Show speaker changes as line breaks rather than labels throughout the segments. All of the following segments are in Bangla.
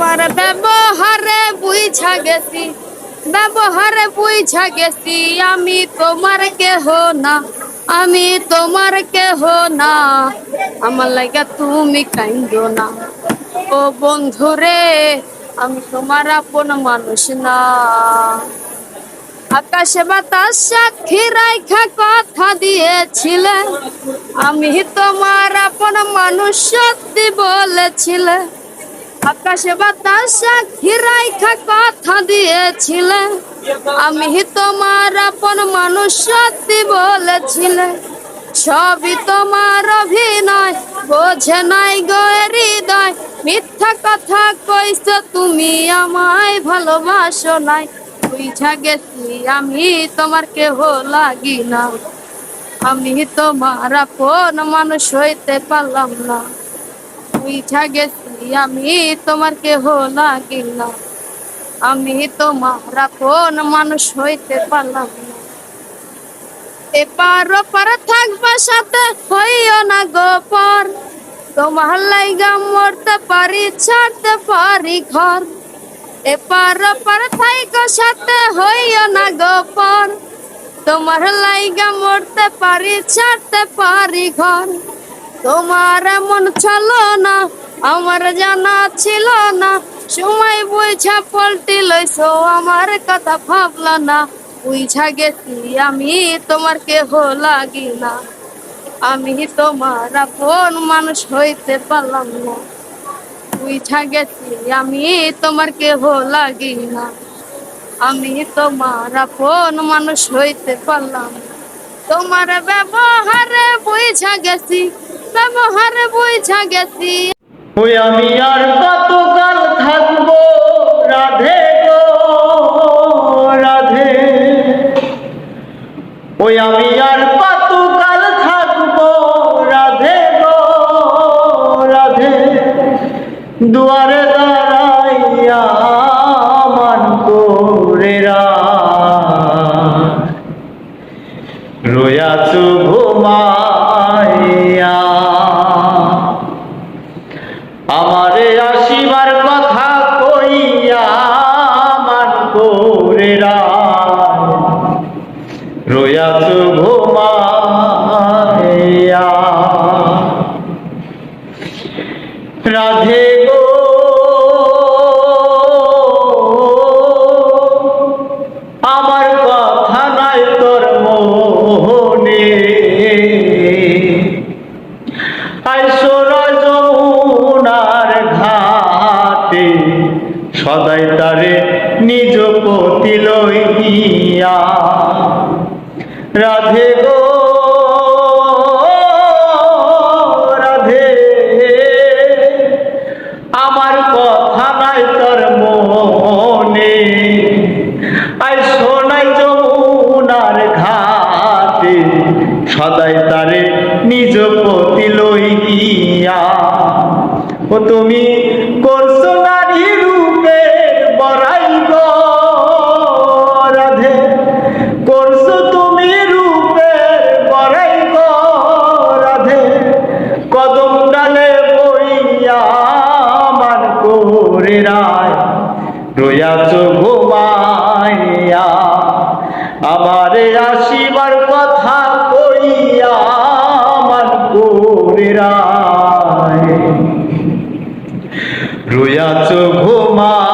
তোমার ব্যবহারে বুঝা গেছি, ব্যবহারে বুঝা গেছি, আমি তোমার কেহ না, আমি তোমার কেহ না। আমার লাগা তুমি কাইন্দ না। ও বন্ধু রে, আমি তোমার আপন মানুষ না। আকাশে বাতাস সাক্ষী রাইখা কথা দিয়েছিলে, আমি তোমার আপন মানুষ সত্যি বলেছিলে। আকাশে বাতাস রাইখা কথা দিয়েছিলে। আমি তোমার আপন মানুষ সত্যি বলেছিলে। সবই তোমার অভিনয়, বোঝে নাই গো হৃদয়। মিথ্যা কথা কইছো তুমি আমায় ভালোবাসো নাই। বুঝা গেছি আমি তোমার কেহ লাগি না। আমি তোমার আপন মানুষ হইতে পারলাম না। বুঝা গেছি আমি তোমার কেহ লাগি না। আমি তোমার আপন মানুষ হইতে পারলাম এপার ওপার থাকবা সাথে হইও না গোপর তোমার লাইগা মরতে পারি, ছাড়তে পারি ঘর। এপার ওপার থাইকো সাথে হইও না গোপর তোমার লাইগা মরতে পারি, ছাড়তে পারি ঘর। তোমার এমন চলো না আমার জানা ছিল না। সময় বুঝা পল্টি লইছো, আমার কথা ভাবলা না। বুঝা গেছি আমি তোমার কেহ লাগি না। আমি তোমার আপন মানুষ হইতে পারলাম না। বুঝা গেছি আমি তোমার কেহ লাগি না। আমি তোমার আপন মানুষ হইতে পারলাম তোমার ব্যবহারে বুঝা গেছি, ব্যবহারে বুঝা গেছি।
ওই আমি আর কতকাল থাকব? রাধে গো, রাধে। ওই আমি আর কতকাল থাকব? রাধে গো, রাধে। দুয়ারে দাঁড়াইয়া মান করে রয়াছু রয়াছ ঘুমাইয়া। রাধে গো। আমার কথা নাই তোর মোহনে আইসরা যমুনার সদাই তারে নিজ পতি লইয়া। রাধে গো, রাধে। আমার কথা নাই তোর মনে। আই সোনাই যমুনার ঘাটে, সদাই তারে নিজ পতি লইয়া। ও তুমি করছ রয়াছ ঘুমাইয়া আমারে আসিবার কথা কইয়া আমার করে রায় চো ঘুমাইয়া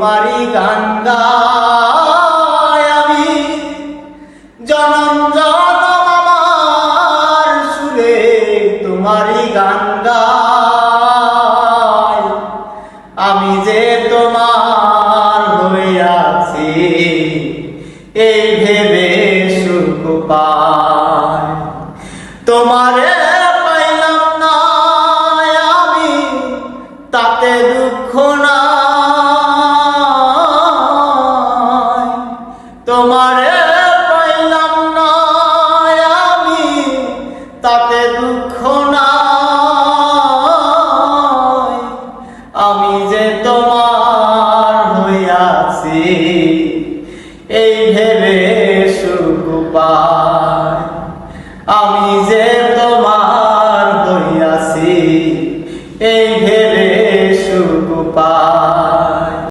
তোমারই গান আমি। জনম জনম আমার সুরে তোমারই গান আমি যে তোমার হইয়াছি এই ভেবে সুখ পাই। উপায় আমি যে তো